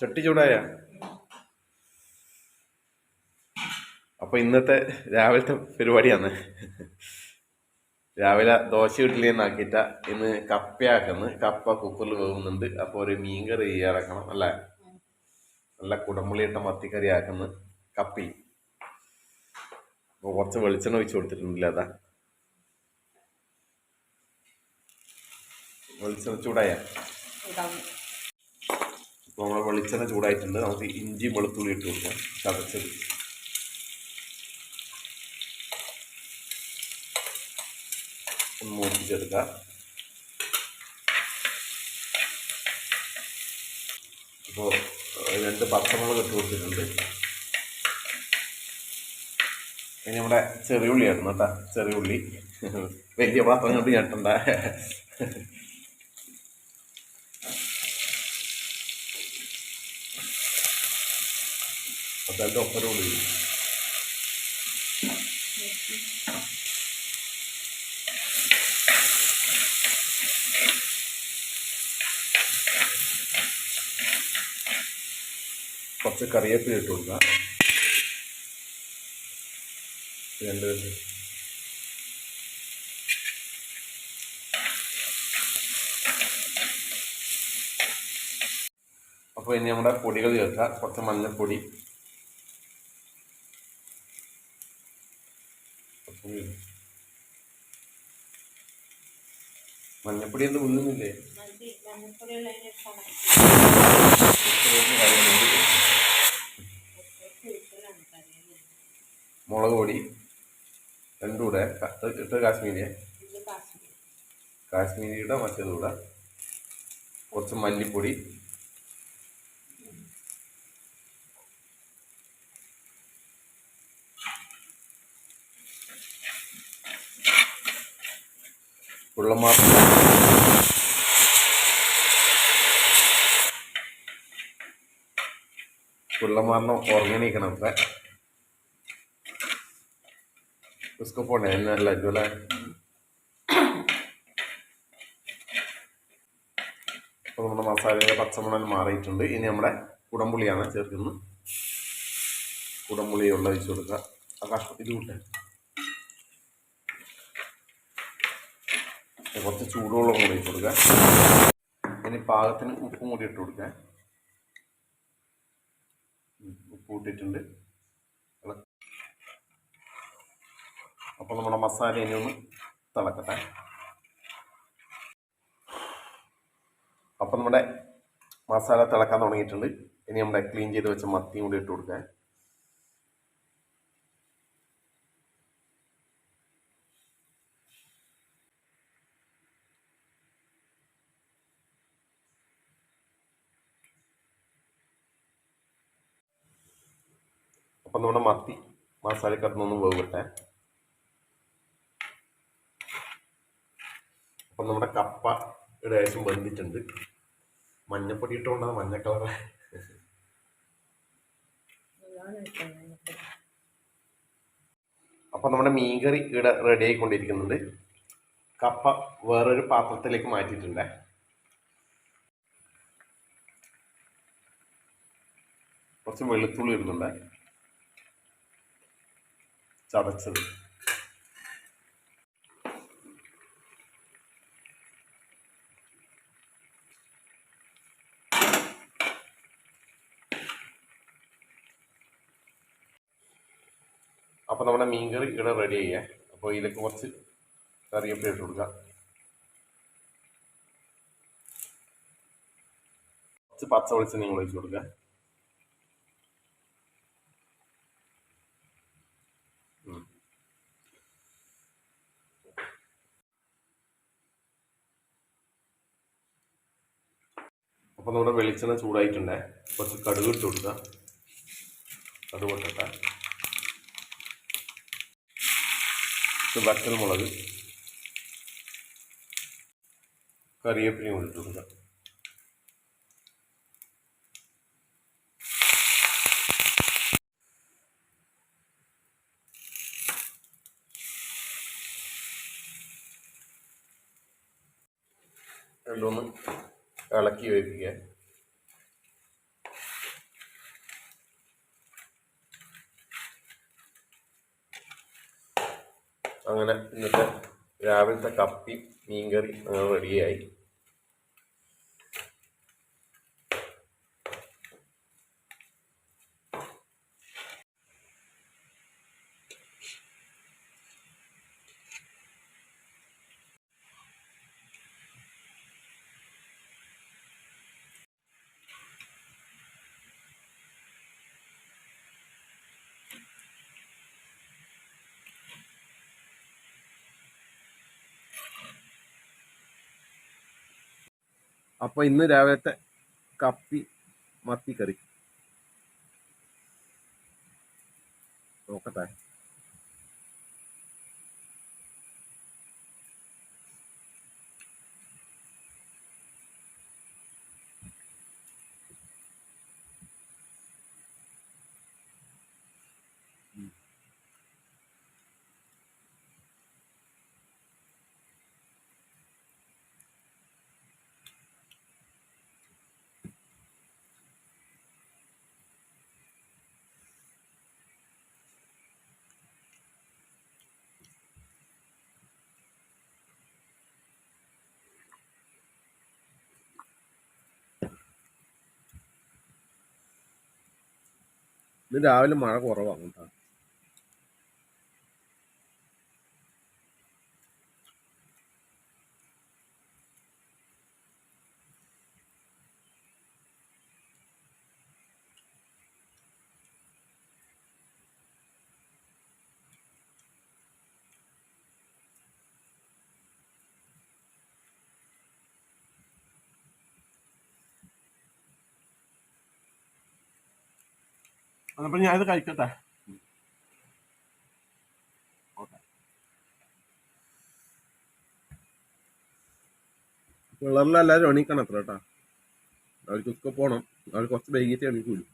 ചട്ടി ചൂടായ. അപ്പൊ ഇന്നത്തെ രാവിലത്തെ പരിപാടിയാണ്. രാവിലെ ദോശ വീട്ടിലേ ആക്കിയിട്ട ഇന്ന് കപ്പയാക്കുന്നു. കപ്പ കുക്കറിൽ വേവുന്നുണ്ട്. അപ്പോൾ ഒരു മീൻകറി ഇറക്കണം അല്ലേ? നല്ല കുടമ്പുള്ളിയിട്ട മത്തിക്കറി ആക്കുന്നു കപ്പി. അപ്പോൾ കുറച്ച് വെളിച്ചെണ്ണ ഒഴിച്ച് കൊടുത്തിട്ടുണ്ടല്ലേ അതാ. വെളിച്ചെണ്ണ ചൂടായ. ഇപ്പോൾ നമ്മൾ വെളിച്ചെണ്ണ ചൂടായിട്ടുണ്ട്. നമുക്ക് ഇഞ്ചി വെളുത്തുള്ളി ഇട്ട് കൊടുക്കാം. ചതച്ചത്. ഒന്ന് മൂപ്പിച്ചെടുക്കാം. അപ്പോൾ രണ്ട് പച്ചമുളക് ഇട്ട് കൊടുത്തിട്ടുണ്ട്. ഇനി നമ്മുടെ ചെറിയുള്ളി ആയിരുന്നു കേട്ടോ. ചെറിയുള്ളി. വലിയ പാത്രം കൊണ്ട് ഞെട്ടണ്ട. അതിന്റെ ഒപ്പരം ഉള്ളി കുറച്ച് കറിവേപ്പില ഇട്ട് കൊടുക്കുക രണ്ട് അപ്പോൾ ഇനി നമ്മുടെ പൊടികൾ ചേർക്കുക. കുറച്ച് മഞ്ഞൾപ്പൊടി. കുറച്ച് മഞ്ഞൾപ്പൊടി ഒന്നും ഉള്ളുന്നില്ലേ? മുളക് പൊടി. രണ്ടും കൂടെ ഇട്ട് കാശ്മീരി. കാശ്മീരിയുടെ മറ്റേതുകൂടെ കുറച്ച് മല്ലിപ്പൊടി. ഉള്ളമാസം കുള്ളമാറിന് ഉറങ്ങണീക്കണം ഇപ്പം उसको പോണേ എന്നല്ല ഇതുപോലെ അപ്പോൾ നമ്മുടെ മസാലയുടെ പച്ചമുളക് മാറിയിട്ടുണ്ട് ഇനി നമ്മുടെ കുടംപുളിയാണ് ചേർക്കുന്നത് കുടംപുളി ഉള്ള ഒഴിച്ച് കൊടുക്കുക ആ കഷ്ണം ഇത് കൂട്ടെ കുറച്ച് ചൂടുവെള്ളം കൂടി ഇട്ട് കൊടുക്കുക. ഇനി പാകത്തിന് ഉപ്പും കൂടി ഇട്ട് കൊടുക്കുക. ഉപ്പ് ഇട്ടിട്ടുണ്ട് അപ്പോൾ നമ്മുടെ മസാല ഇനി ഒന്ന് തിളക്കട്ടെ. അപ്പോൾ നമ്മുടെ മസാല തിളക്കാൻ തുടങ്ങിയിട്ടുണ്ട്. ഇനി നമ്മുടെ ക്ലീൻ ചെയ്ത് വെച്ച മത്തിയും കൂടി ഇട്ട് കൊടുക്കാൻ അപ്പം നമ്മുടെ മത്തി മസാല കിടന്നൊന്ന് വേവിട്ടെ. അപ്പം നമ്മുടെ കപ്പ ഏകദേശം വെന്തിട്ടുണ്ട്. മഞ്ഞപ്പൊടി ഇട്ടുകൊണ്ടാണ് മഞ്ഞ കളറ് അപ്പം നമ്മുടെ മീൻകറി ഇവിടെ റെഡി ആയിക്കൊണ്ടിരിക്കുന്നുണ്ട്. കപ്പ വേറൊരു പാത്രത്തിലേക്ക് മാറ്റിയിട്ടുണ്ട്. കുറച്ച് വെളുത്തുള്ളി ഇടുന്നുണ്ട്. ചതച്ചത് അപ്പോൾ നമ്മുടെ മീൻകറി ഇവിടെ റെഡി ചെയ്യാം. അപ്പോൾ ഇതിലേക്ക് കുറച്ച് കറിവേപ്പില ഇട്ട് കൊടുക്കാം. കുറച്ച് പച്ച വെളിച്ചെണ്ണ ഒഴിച്ച് കൊടുക്കുക അപ്പോൾ നമ്മുടെ വെളിച്ചെണ്ണ ചൂടായിട്ടുണ്ടേ. കുറച്ച് കടുക് ഇട്ട് കൊടുക്കുക കടുക് കൊട്ടട്ടെ വറ്റൽ മുളക് കറിവേപ്പിലയും ഇട്ട് കൊടുക്കുക രണ്ടൊന്ന് ഇളക്കി വയ്ക്കുക. അങ്ങനെ ഇന്നത്തെ രാവിലത്തെ കപ്പി മീൻകറി അങ്ങനെ റെഡിയായി. അപ്പോൾ ഇന്ന് രാവിലത്തെ കപ്പി മത്തി കറി. നോക്കട്ടെ. ഇന്ന് രാവിലെ മഴ കുറവാണ് കേട്ടോ അപ്പോൾ ഞാനിത് കഴിക്കട്ടെ. പിള്ളേരെല്ലാം എല്ലാവരും എണീക്കണം അത്ര കേട്ടോ. അവർക്ക് ഒക്കെ പോകണം അവർ കുറച്ച് വൈകിട്ട് എണീക്കൂലു.